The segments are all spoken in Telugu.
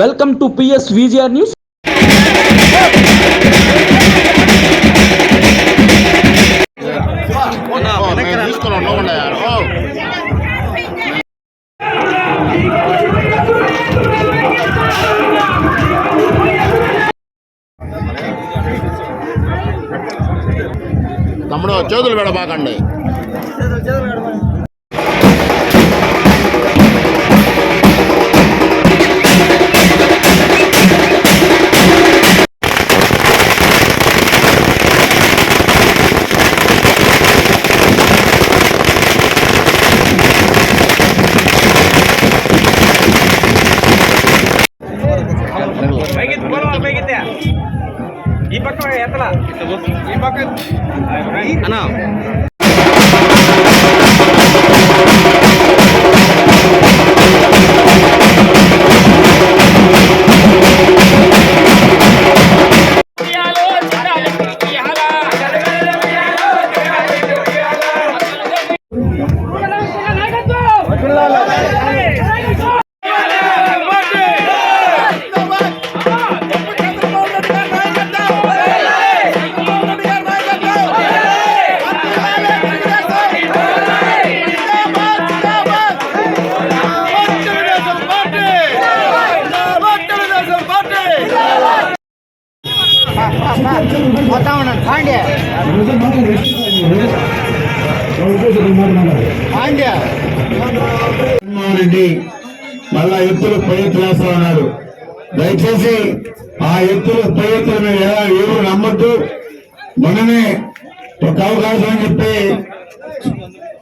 Welcome to PS VGR news. మేము తీసుకున్నాం లోపల తమ్ముడు చేతులు పెడబాకండి ఎత్తలా ఈ ఉన్నాను అన్నా జగన్మోహన్ రెడ్డి మళ్ళా ఎత్తులు పై ఎత్తులు వేస్తా ఉన్నారు దయచేసి ఆ ఎత్తులు పై ఎత్తుల మీద ఎలా ఎవరు నమ్మద్దు. మనమే ఒక అవకాశం అని చెప్పి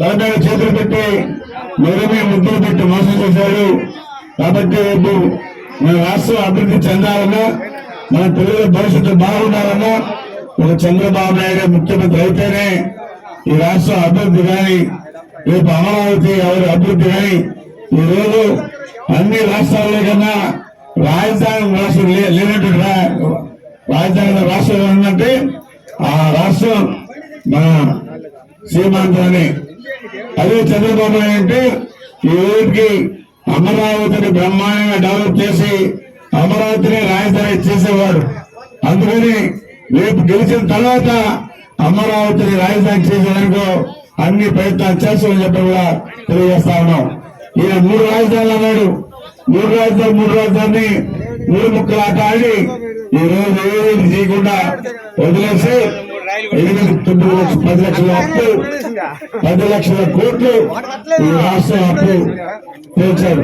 తలపై చేతులు పెట్టి మనమే ముద్దులు పెట్టి మోసం చేశారు. కాబట్టి రేపు మన రాష్ట్రం అభివృద్ధి చెందాలన్నా మన పిల్లల భవిష్యత్తు బాగుండాలన్నా ఒక చంద్రబాబు నాయుడు ముఖ్యమంత్రి అయితేనే ఈ రాష్ట్రం అభివృద్ధి కానీ రేపు అమరావతి ఎవరి అభివృద్ధి కానీ ఈ రోజు అన్ని రాష్ట్రాల్లో కన్నా రాజధాని రాష్ట్రం లే- లేనటువంటి రా- రాజధాని రాష్ట్రం ఏంటంటే ఆ రాష్ట్రం మన సీమాంధ్రని అదే చంద్రబాబు నాయుడు అంటే ఈ రోజుకి అమరావతిని బ్రహ్మాండంగా డెవలప్ చేసి అమరావతిని రాజధాని చేసేవాడు. అందుకని రేపు గెలిచిన తర్వాత అమరావతిని రాజధాని చేసేదానికో అన్ని ప్రయత్నాలు చేస్తామని చెప్పి కూడా తెలియజేస్తా ఉన్నాం. ఈయన మూడు రాజధానులు అన్నాడు. మూడు రాజధాని మూడు రాజధాని మూడు ముక్కలు ఆట ఆడి ఈ రోజు ఏది చేయకుండా వదిలేసి ఎనిమిది తొమ్మిది పది లక్షల అప్పు పది లక్షల కోట్లు ఈ రాష్ట్రం అప్పు తీర్చారు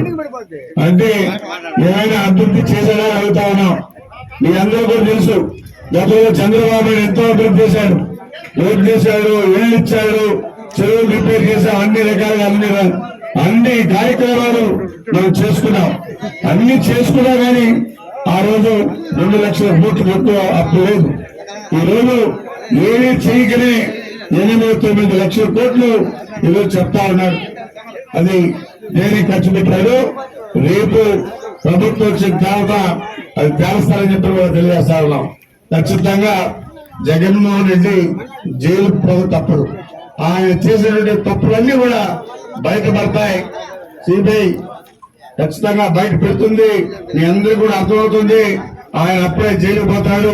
అంటే ఏమైనా అభివృద్ధి చేసేలా అడుగుతా ఉన్నాం. మీ అందరూ కూడా తెలుసు. గతంలో చంద్రబాబు ఎంతో అభివృద్ధి చేశాడు. రోడ్డు చేశాడు ఇళ్ళు ఇచ్చాడు చెరువులు రిపేర్ చేశాం అన్ని రకాలుగా అన్ని అన్ని కార్యక్రమాలు మనం చేసుకున్నాం. అన్ని చేసుకున్నా కానీ ఆ రోజు రెండు లక్షల కోట్లు ఎక్కువ అప్పు లేదు. ఈ రోజు ఏమీ చేయకనే ఎనిమిది తొమ్మిది లక్షల కోట్లు ఈరోజు చెప్తా ఉన్నారు అది దేనికి ఖర్చు పెట్టారు రేపు ప్రభుత్వం వచ్చిన తర్వాత అది తేలుస్తారని చెప్పి కూడా తెలియజేస్తా ఉన్నాం. ఖచ్చితంగా జగన్మోహన్ రెడ్డి జైలు పోక తప్పదు. ఆయన చేసినటువంటి తప్పులన్నీ కూడా బయటపడతాయి. సిబిఐ ఖచ్చితంగా బయట పెడుతుంది. మీ అందరికీ కూడా అర్థమవుతుంది. ఆయన అప్పుడే జైలు పోతాడు.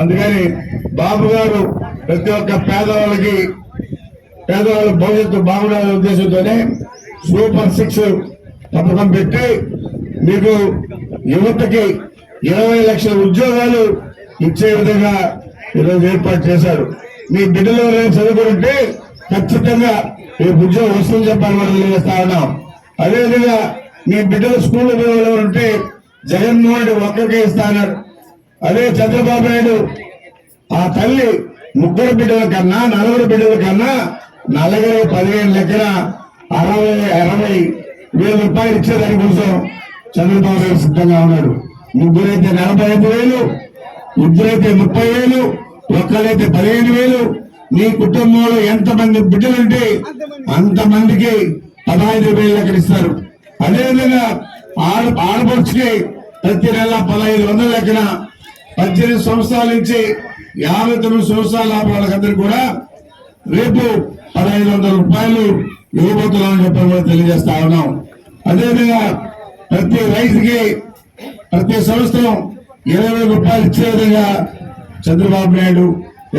అందుకని బాబు గారు ప్రతి ఒక్క పేదవాళ్ళకి పేదవాళ్ళ భవిష్యత్తు బాగుండాలనే ఉద్దేశంతోనే సూపర్ సిక్స్ పథకం పెట్టి మీకు యువతకి ఇరవై లక్షల ఉద్యోగాలు ఇచ్చే విధంగా ఈరోజు ఏర్పాటు చేశారు. మీ బిడ్డలు ఎవరైనా చదువుకుంటే ఖచ్చితంగా రేపు ఉద్యోగం వస్తుందని చెప్పాలని మనం తెలియజేస్తా ఉన్నాం. అదేవిధంగా మీ బిడ్డలు స్కూల్లో పోయే ఉంటే జగన్మోహన్ రెడ్డి ఒక్కరికే ఇస్తా అన్నాడు అదే చంద్రబాబు నాయుడు ఆ తల్లి ముగ్గురు బిడ్డల కన్నా నలుగురు బిడ్డల కన్నా నలభై పదిహేను లెక్కన అరవై అరవై వేల రూపాయలు ఇచ్చేదాని కోసం చంద్రబాబు నాయుడు సిద్ధంగా ఉన్నాడు. ముగ్గురైతే నలభై ఐదు వేలు ఇద్దరైతే ముప్పై వేలు ఒక్కరైతే పదిహేను వేలు. మీ కుటుంబంలో ఎంతమంది బిడ్డలుంటే అంతమందికి పదహైదు వేలు లెక్కలు ఇస్తారు. అదేవిధంగా ఆడ ఆడపడుచుకి ప్రతి నెల పదహైదు వందల లెక్కన పద్దెనిమిది సంవత్సరాల నుంచి యాభై తొమ్మిది సంవత్సరాల వాళ్ళకందరికీ కూడా రేపు పదహైదు వందల రూపాయలు ఇవ్వబోతున్నామని చెప్పి కూడా తెలియజేస్తా ఉన్నాం. అదేవిధంగా ప్రతి రైతుకి ప్రతి సంవత్సరం ఇరవై వేల రూపాయలు ఇచ్చే విధంగా చంద్రబాబు నాయుడు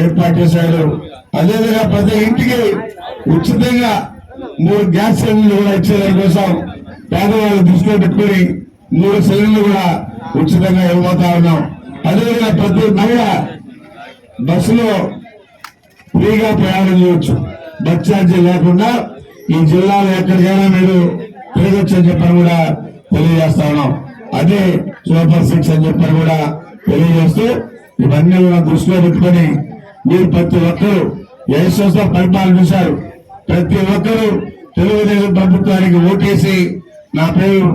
ఏర్పాటు చేశాడు. అదేవిధంగా ప్రతి ఇంటికి ఉచితంగా మూడు గ్యాస్ సిలిండర్లు కూడా ఇచ్చే కోసం పేదవాళ్ళు దృష్టిలో పెట్టుకుని మూడు సిలిండర్లు కూడా ఉచితంగా ఇవ్వబోతా ఉన్నాం. అదేవిధంగా ప్రతి మహిళ బస్సులో ఫ్రీగా ప్రయాణం చేయవచ్చు బస్ ఛార్జీ లేకుండా ఈ జిల్లాలో ఎక్కడికైనా మీరు తిరగొచ్చు అని చెప్పని కూడా తెలియజేస్తా ఉన్నాం. అదే సూపర్ సిక్స్ అని చెప్పి కూడా తెలియజేస్తూ ఇవన్నీ కూడా దృష్టిలో పెట్టుకొని మీరు ప్రతి ఒక్కరూ ఐదు పరిపాలన చూశారు. ప్రతి ఒక్కరూ తెలుగుదేశం ప్రభుత్వానికి ఓటేసి నా పేరు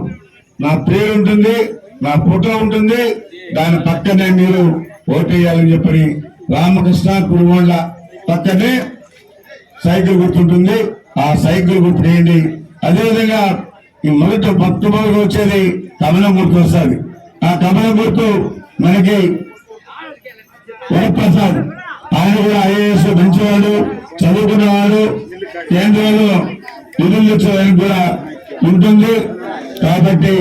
నా పేరు ఉంటుంది నా ఫోటో ఉంటుంది. దాని పక్కనే మీరు ఓటేయాలని చెప్పని రామకృష్ణ కురుగొండ పక్కనే సైకిల్ గుర్తుంటుంది. ఆ సైకిల్ గుర్తు వేయండి అదేవిధంగా ఈ మొదట మొట్టమొదటి వచ్చేది కమలం గుర్తు వస్తుంది ఆ కమలం గుర్తు మనకి వరప్రసాద్. ఆయన కూడా ఐఏఎస్ మంచివాడు చదువుకున్నవాడు. కేంద్రంలో నిధులు ఇచ్చేదానికి కూడా ఉంటుంది. కాబట్టి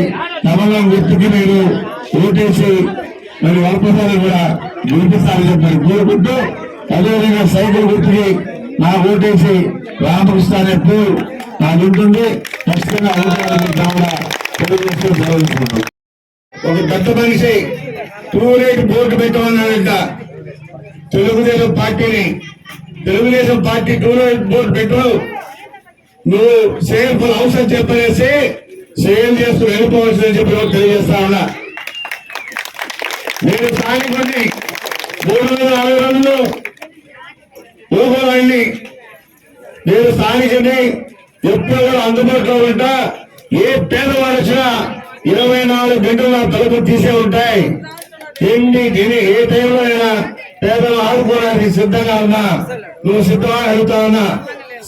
కమలం గుర్తుకి మీరు ఓటేసి మరి వరప్రసాద్ కూడా గెలిపిస్తారని చెప్పారు కోరుకుంటూ అదేవిధంగా సైకిల్ గుర్తుకి నా ఓటేసి రామకృష్ణ ఎప్పుడు నాకు ఉంటుంది. ఖచ్చితంగా అవసరం తెలియజేస్తూ ఒక పెద్ద మనిషి టూ రేట్ బోర్డు పెట్టమన్నాడంట. తెలుగుదేశం పార్టీని. Telugu Desam party to let board పెట్టు. నువ్వు సేల్ ఫర్ హౌస్ అని చెప్పేసి సేల్ చేస్తూ వెళ్ళిపోవచ్చునని చెప్పి తెలియజేస్తా ఉన్నా. నేను స్థానికుడిని మూడు వందల అరవై రోజులు ఊహోరాన్ని నేను స్థానికుడిని ఎప్పుడు కూడా అందుబాటులో ఉంటా. ఏ పేదవాడు వచ్చినా ఇరవై నాలుగు గంటలు నా తలుపు తీసే ఉంటాయి. ఎన్ని తిని ఏ టైంలో అయినా పేదలు ఆదుకోవడానికి సిద్ధంగా ఉన్నా నువ్వు సిద్ధమా అడుగుతా ఉన్నా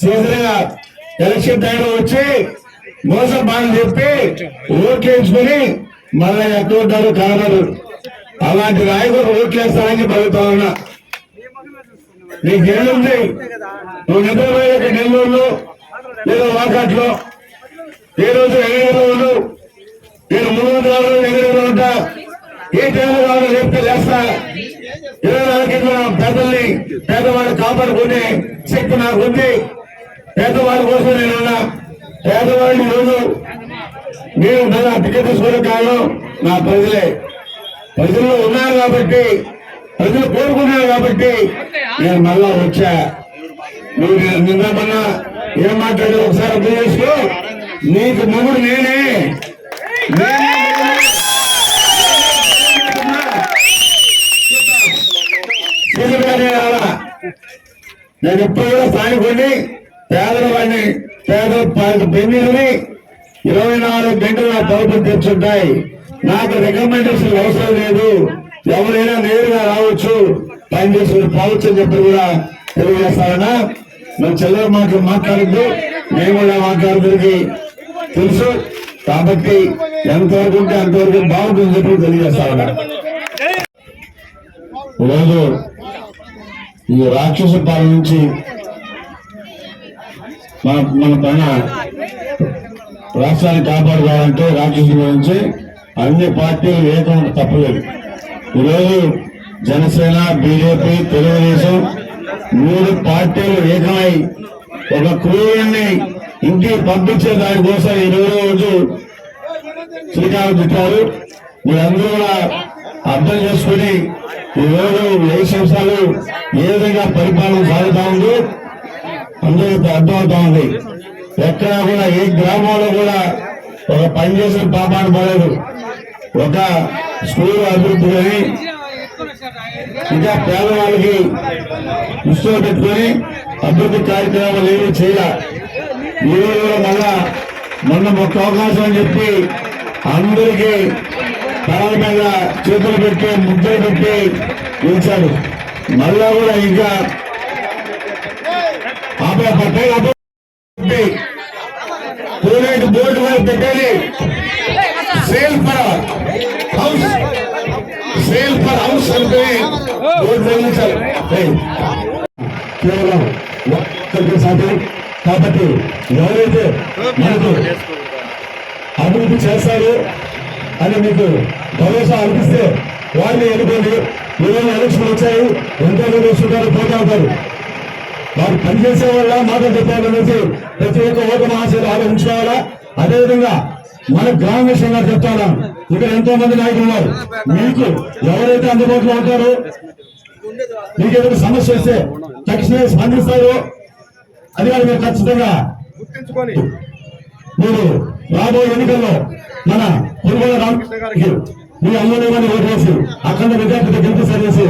సీజన్గా ఎలక్షన్ టైంలో వచ్చి మోసం బాగా చెప్పి ఓట్లేసుకుని మళ్ళీ ఎక్కడ ఉంటారు అలాంటి నాయకులు ఓట్లేస్తారని అడుగుతా ఉన్నా. నీకేముంది? నువ్వు నిద్రపోయే నెల్లూరులో లేదా వాకాట్లో? ఏ రోజు ఎగడలో రోజులు నేను మూడు వందల అరవై ఉంటా. ఏ టైంలో కావాలో చెప్తే లేస్తా. ఇరవై నాలుగు గంటల పేదల్ని పేదవాళ్ళు కాపాడుకునే శక్తి నాకు ఉంది. పేదవాళ్ళ కోసం నేను పేదవాళ్ళు రోజు నేను నా టికెట్ తీసుకోవడం కారణం నా ప్రజలే ప్రజల్లో ఉన్నారు కాబట్టి ప్రజలు కోరుకున్నారు కాబట్టి నేను మళ్ళా వచ్చా. నువ్వు నిన్న- నిన్న మొన్న ఏం మాట్లాడి ఒకసారి అర్థం చేసుకో. నీకు మొగుడు నేనే. నేను ఎప్పుడు కూడా స్థానికుడిని పేదల వాడిని పేద పెన్నిని ఇరవై నాలుగు గంటలు నా తలుపు తెచ్చుంటాయి. నాకు రికమెండేషన్ అవసరం లేదు. ఎవరైనా నేరుగా రావచ్చు. పనిచేసి పోవచ్చు అని చెప్పి కూడా తెలియజేస్తారన్నా. మన చెల్లెల మాటలు మాట్లాడద్దు. మేము కూడా మాట్లాడడానికి తెలుసు. కాబట్టి ఎంతవరకు ఉంటే అంతవరకు బాగుంటుందని చెప్పి తెలియజేస్తారన్నా ఈరోజు ఈ రాక్షస పాలన నుంచి మన మన పైన రాష్ట్రాన్ని కాపాడుకోవాలంటే రాక్షసుల నుంచి అన్ని పార్టీలు ఏకం తప్పలేదు. ఈరోజు జనసేన బీజేపీ తెలుగుదేశం మూడు పార్టీలు ఏకమై ఒక క్రూరుణ్ణి ఇంటికి పంపించే దానికోసం ఈ రోజు శ్రీకారం చుట్టారు. మీరందరూ కూడా అర్థం చేసుకుని ఈ రోజు సంస్థలు సంవత్సరాలు ఏ విధంగా పరిపాలన సాగుతా ఉందో? అందరికీ అర్థమవుతా ఉంది. ఎక్కడ కూడా ఏ గ్రామంలో కూడా ఒక పని చేసిన పాపాన్ని పడలేదు. ఒక స్కూల్ అభివృద్ధి కానీ ఇంకా పేదవాళ్ళకి దృష్టిలో పెట్టుకొని అభివృద్ధి కార్యక్రమాలు ఏమీ చేయాలి. ఈ మళ్ళా మొన్న ఒక అవకాశం అని చెప్పి అందరికీ తరాల మీద చేతులు పెట్టి ముద్దలు పెట్టి పిలిచాడు మళ్ళా కూడా ఇంకా ఆపే పట్టే ఆపే టూలెట్ బోర్డు మీద పెట్టేది. Sale for house. Sale for house అంటే బోర్డు వెలిగించాలి కేవలం ఒక్కరికి సాధ్యం కాబట్టి ఎవరైతే మనకు అభివృద్ధి చేస్తారు అని మీకు భరోసా అనిపిస్తే వారిని ఎన్నుకోండి. ఈరోజు ఎలక్షన్ వచ్చాయి ఎంతో మంది వస్తుంటారు పోతా వారు పనిచేసే వాళ్ళ మాట చెప్పాలనేసి ప్రతి ఒక్క ఓటు మహాశయులు ఆలోచించుకోవాలా? అదేవిధంగా మన గ్రామ విషయంగా చెప్తాను ఇక్కడ ఎంతో మంది నాయకులు ఉన్నారు. మీకు ఎవరైతే అందుబాటులో ఉంటారో మీకు ఏదైనా సమస్య వస్తే తక్షణమే స్పందిస్తారో. అది వాళ్ళు ఖచ్చితంగా. గుర్తించుకొని. మీరు రాబోయే ఎన్నికల్లో మన పురుగోల రామకృష్ణ గారికి. మీ అమ్మలేమని ఓటేసి అఖండ విద్యార్థితో గెలిపిస్తారేసి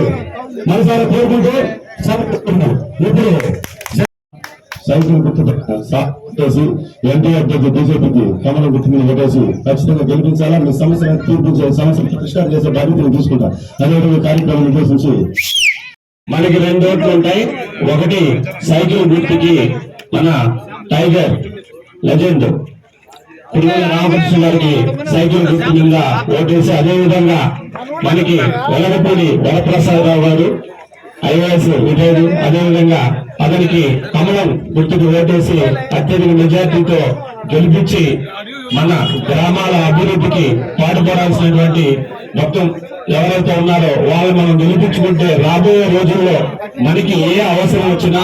మనసారా కోరుకుంటూ సమర్పిస్తున్నాం ఇప్పుడు సైకిల్ గుర్తు పెట్టేసి ఎన్టీఆర్ అభ్యర్థి బీజేపీకి కమలం గుర్తు మీద ఓటేసి ఖచ్చితంగా గెలిపించాలా? మీ సమస్యలను తీర్పించే సమస్యలు పరిష్కారం చేసే బాధ్యతను తీసుకుంటా. ఈ కార్యక్రమం ఉద్దేశించి మనకి రెండు ఓట్లు ఉంటాయి. ఒకటి సైకిల్ గుర్తుకి మన టైగర్ లెజెండ్. పిల్లల రామకృష్ణ గారికి సైకిల్ గుర్తు మీద ఓటేసి అదేవిధంగా మనకి వెలగపూడి వరప్రసాదరావు గారు ఐఏఎస్ విజయుడు అదేవిధంగా అతనికి కమలం గుర్తుకు ఓటేసి అత్యధిక మెజార్టీతో గెలిపించి మన గ్రామాల అభివృద్ధికి పాటుపడాల్సినటువంటి మొత్తం ఎవరైతే ఉన్నారో వాళ్ళు మనం గెలిపించుకుంటే రాబోయే రోజుల్లో మనకి ఏ అవసరం వచ్చినా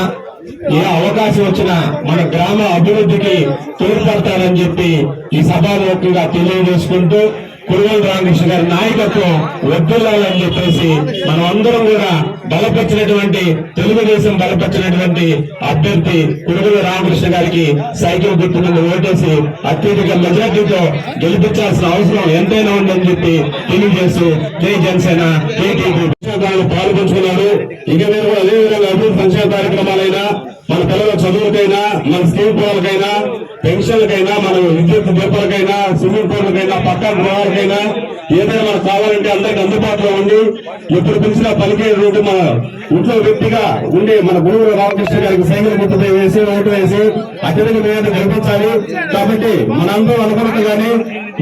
ఏ అవకాశం వచ్చినా మన గ్రామ అభివృద్ధికి తోడ్పడతారని చెప్పి ఈ సభాముఖంగా తెలియజేసుకుంటూ కురుగోలు రామకృష్ణ గారి నాయకత్వం వద్దుల్లాలని చెప్పేసి మనం అందరం కూడా బలపరిచినటువంటి తెలుగుదేశం బలపరిచినటువంటి అభ్యర్థి కురుగోలు రామకృష్ణ గారికి సైకిల్ గుర్తు మీద ఓటేసి అత్యధిక మెజార్టీతో గెలిపించాల్సిన అవసరం ఎంతైనా ఉందని చెప్పి తెలియజేస్తూ జై జనసేన టీటీపీ ఇక మీరు అదే విధంగా అభివృద్ధి సంక్షేమ కార్యక్రమాలైనా మన పిల్లల చదువులకైనా మన స్కీమ్ పిల్లలకైనా పెన్షన్లకైనా మన విద్యుత్ దీపాలకైనా స్విమ్మింగ్ పూల్కైనా పక్కన గృహాలకైనా ఏదైనా మనకు కావాలంటే అందరికి అందుబాటులో ఉండి ఎప్పుడు పిలిచినా పలికే రోజు మన ఇంట్లో వ్యక్తిగా ఉండి మన గురువు రామకృష్ణ గారికి సైకిల్ గుర్తుపై వేసి ఓటు వేసి అత్యధిక మీద గెలిపించాలి. కాబట్టి మనందరూ అనుకున్నట్టుగానే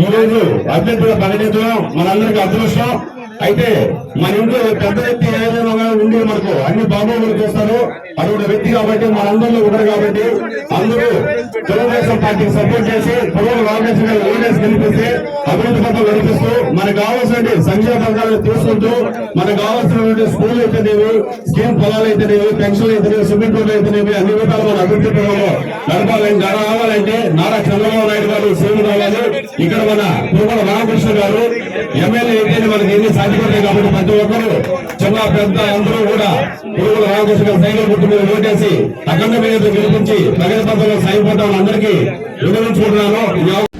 ఈ రోజు అభ్యర్థుల ప్రకటించడం మనందరికీ అదృష్టం. అయితే మన ఇంట్లో పెద్ద వ్యక్తి ఏదైనా ఉండి మనకు అన్ని బాబోగులు చేస్తారు అటువంటి వ్యక్తి కాబట్టి మనందరిలో ఒకరు కాబట్టి అందరూ తెలుగుదేశం పార్టీకి సపోర్ట్ చేసి పొలం రామకృష్ణ గారు ఓటేసి అభివృద్ధి పథకం కనిపిస్తూ మనకు కావాల్సిన సంక్షేమ పథకాలు తీసుకుంటూ మనకు కావాల్సినటువంటి స్కూల్ అయితేనేవి స్కీమ్ పొలాలు అయితేనేవి పెన్షన్ అయితేనేవి స్విమ్మింగ్ పూల్ అయితేనేవి అన్ని విధాలు మన అభివృద్ధి పథకంలో నడపాలని రావాలంటే నారా చంద్రబాబు నాయుడు గారు సీఎం రావాలి. ఇక్కడ మన పూర్వ రామకృష్ణ గారు ఎమ్మెల్యే మనకి ఏమీ సాధ్యపడతాయి కాబట్టి ప్రతి ఒక్కరు చిన్న పెద్ద అందరూ కూడా పురుగుల రామకృష్ణ గారు గుర్తు మీద ఓటేసి అఖండ మీద గెలిపించి ప్రగతి పథకంలో సాగిపోతామని అందరికీ వివరించుకుంటున్నాను